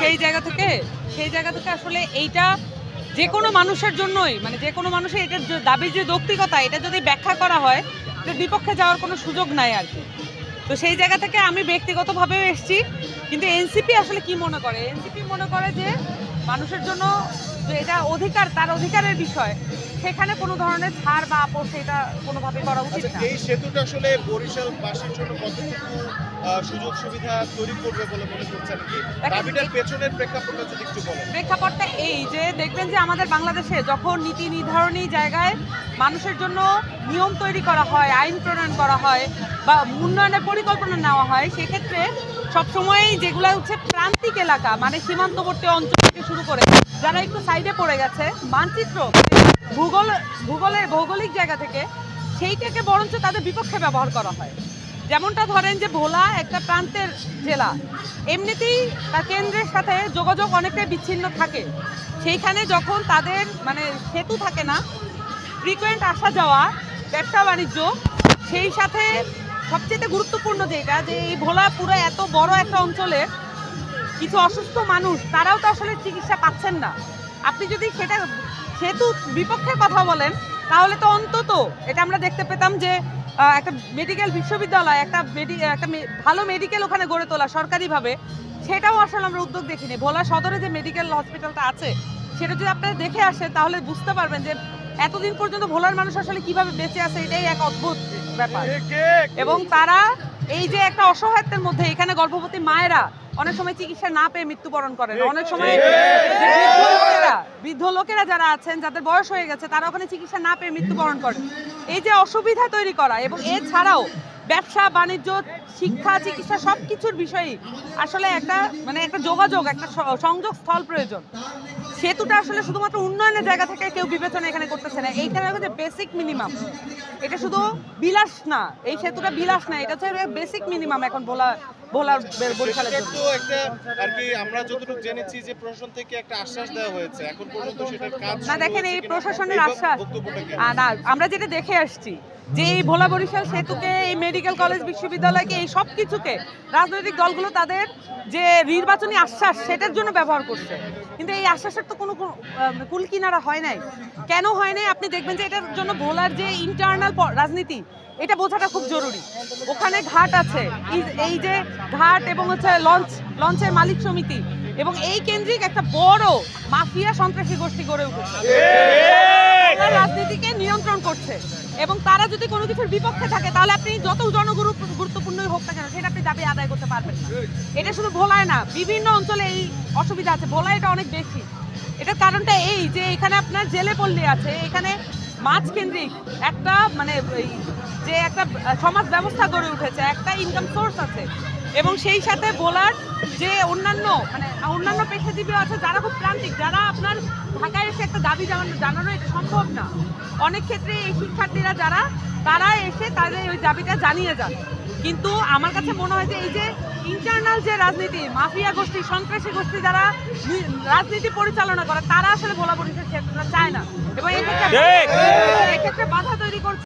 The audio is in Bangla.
সেই জায়গা থেকে, সেই জায়গা থেকে আসলে এইটা যে কোনো মানুষের জন্যই মানে যে কোনো মানুষের এটার দাবি দাবির যে যৌক্তিকতা এটা যদি ব্যাখ্যা করা হয়, তো বিপক্ষে যাওয়ার কোনো সুযোগ নাই আর কি। তো সেই জায়গা থেকে আমি ব্যক্তিগতভাবেও এসছি, কিন্তু এনসিপি আসলে কি মনে করে? এনসিপি মনে করে যে মানুষের জন্য যে এটা অধিকার তার অধিকারের বিষয়। সেখানে কোনো ধরনের ছাড় বা আপোষ এটা কোনোভাবে করা উচিত আচ্ছা না। এই সেতুটা আসলে বরিশালবাসীর জন্য কতটুকু সুযোগ সুবিধা তৈরি করবে বলে মনে করছেন? কি দাবিটার পেছনের প্রেক্ষাপটটা যদি একটু বলেন। প্রেক্ষাপটটা এই যে দেখবেন যে আমাদের বাংলাদেশে যখন নীতি নির্ধারণী জায়গায় মানুষের জন্য নিয়ম তৈরি করা হয় আইন প্রণয়ন করা হয় বা উন্নয়নের পরিকল্পনা নেওয়া হয় সেক্ষেত্রে সবসময়ই যেগুলো হচ্ছে প্রান্তিক এলাকা মানে সীমান্তবর্তী অঞ্চল থেকে শুরু করে, যারা একটু সাইডে পড়ে গেছে, মানচিত্র মানে ভূগোল, ভূগোলের ভৌগোলিক জায়গা থেকে, সেইটাকে বরঞ্চ তাদের বিপক্ষে ব্যবহার করা হয়। যেমনটা ধরেন যে ভোলা একটা প্রান্তের জেলা, এমনিতেই তার কেন্দ্রের সাথে যোগাযোগ অনেকটাই বিচ্ছিন্ন থাকে। সেইখানে যখন তাদের মানে সেতু থাকে না ফ্রিকোয়েন্ট আসা যাওয়া ব্যবসা বাণিজ্য সেই সাথে সবচেয়ে গুরুত্বপূর্ণ যেটা, যে এই ভোলা পুরো এত বড় একটা অঞ্চলে কিছু অসুস্থ মানুষ, তারাও তো আসলে চিকিৎসা পাচ্ছেন না। আপনি যদি সেটা সেতু বিপক্ষে কথা বলেন, তাহলে তো অন্তত এটা আমরা দেখতে পেতাম যে একটা মেডিকেল বিশ্ববিদ্যালয়, একটা মেডি একটা ভালো মেডিকেল ওখানে গড়ে তোলা সরকারিভাবে, সেটাও আসলে আমরা উদ্যোগ দেখিনি। ভোলা সদরে যে মেডিকেল হসপিটালটা আছে, সেটা যদি আপনারা দেখে আসেন, তাহলে বুঝতে পারবেন যে এতদিন পর্যন্ত ভোলার মানুষ আসলে কীভাবে বেঁচে আছে এটাই এক অদ্ভুত ব্যাপার। এবং তারা এই যে একটা অসহায়ত্বের মধ্যে এখানে গর্ভবতী মায়েরা অনেক সময় চিকিৎসা না পেয়ে মৃত্যুবরণ করেন। অনেক সময় বৃদ্ধ লোকেরা যারা আছেন যাদের বয়স হয়ে গেছে তারা ওখানে চিকিৎসা না পেয়ে মৃত্যুবরণ করেন। এই যে অসুবিধা তৈরি করা এবং এছাড়াও ব্যবসা বাণিজ্য শিক্ষা চিকিৎসা সব কিছুর বিষয়েই আসলে একটা মানে একটা যোগাযোগ একটা সংযোগ স্থল প্রয়োজন। সেতুটা আসলে শুধুমাত্র উন্নয়নের জায়গা থেকে কেউ বিবেচনা এখানে করতেছে না। এইখানে হচ্ছে বেসিক মিনিমাম এটা শুধু বিলাস না এই সেতুটা বিলাস না এটা হচ্ছে বেসিক মিনিমাম এখন ভোলা ভোলার বরিশালের জন্য। একটা আর কি আমরা যতটুকু জেনেছি যে প্রশাসন থেকে একটা আশ্বাস দেওয়া হয়েছে। এখন পর্যন্ত সেটার কাজ না দেখেন এই প্রশাসনের আশ্বাস। না আমরা যেটা দেখে আসছি যে এই ভোলা বরিশাল সেতুকে এই মেডিকেল কলেজ বিশ্ববিদ্যালয়কে এই সব কিছুকে রাজনৈতিক দলগুলো তাদের যে নির্বাচনী আশ্বাস সেটার জন্য ব্যবহার করছে। কিন্তু এই আশ্বাসের তো কোনো কুল কিনারা হয় নাই। কেন হয় নাই? আপনি দেখবেন যে এটার জন্য ভোলার যে ইন্টারনাল রাজনীতি এটা বোঝাটা খুব জরুরি। ওখানে ঘাট আছে। এই- এই যে ঘাট এবং হচ্ছে লঞ্চ লঞ্চের মালিক সমিতি এবং এই কেন্দ্রিক একটা বড় মাফিয়া সন্ত্রাসী গোষ্ঠী গড়ে উঠেছে। রাজনীতিকে নিয়ন্ত্রণ করছে। এবং তারা যদি কোনো কিছুর বিপক্ষে থাকে, তাহলে আপনি যত জনগুরু গুরুত্বপূর্ণই হোক না কেন, সেটা আপনি দাবি আদায় করতে পারবেন না। এটা শুধু ভোলায় না, বিভিন্ন অঞ্চলে এই অসুবিধা আছে। ভোলায় এটা অনেক বেশি। এটার কারণটা এই যে, এখানে আপনার জেলে পল্লী আছে, এখানে মাছ কেন্দ্রিক একটা মানে যে একটা সমাজ ব্যবস্থা গড়ে উঠেছে, একটা ইনকাম সোর্স আছে। এবং সেই সাথে বলার যে অন্যান্য মানে অন্যান্য পেশাজীবী আছে, যারা খুব প্রান্তিক, যারা ঢাকায় এসে একটা দাবি জানানো জানানো এটা সম্ভব না। অনেক ক্ষেত্রে এই শিক্ষার্থীরা যারা তারা এসে তাদের ওই দাবিটা জানিয়ে যান। কিন্তু আমার কাছে মনে হয় যে এই যে ইন্টারনাল যে রাজনীতি মাফিয়া গোষ্ঠী সন্ত্রাসী গোষ্ঠী যারা রাজনীতি পরিচালনা করে তারা আসলে ভোলা পরিষদ চায় না। এবং এক্ষেত্রে এক্ষেত্রে বাধা তৈরি করছে।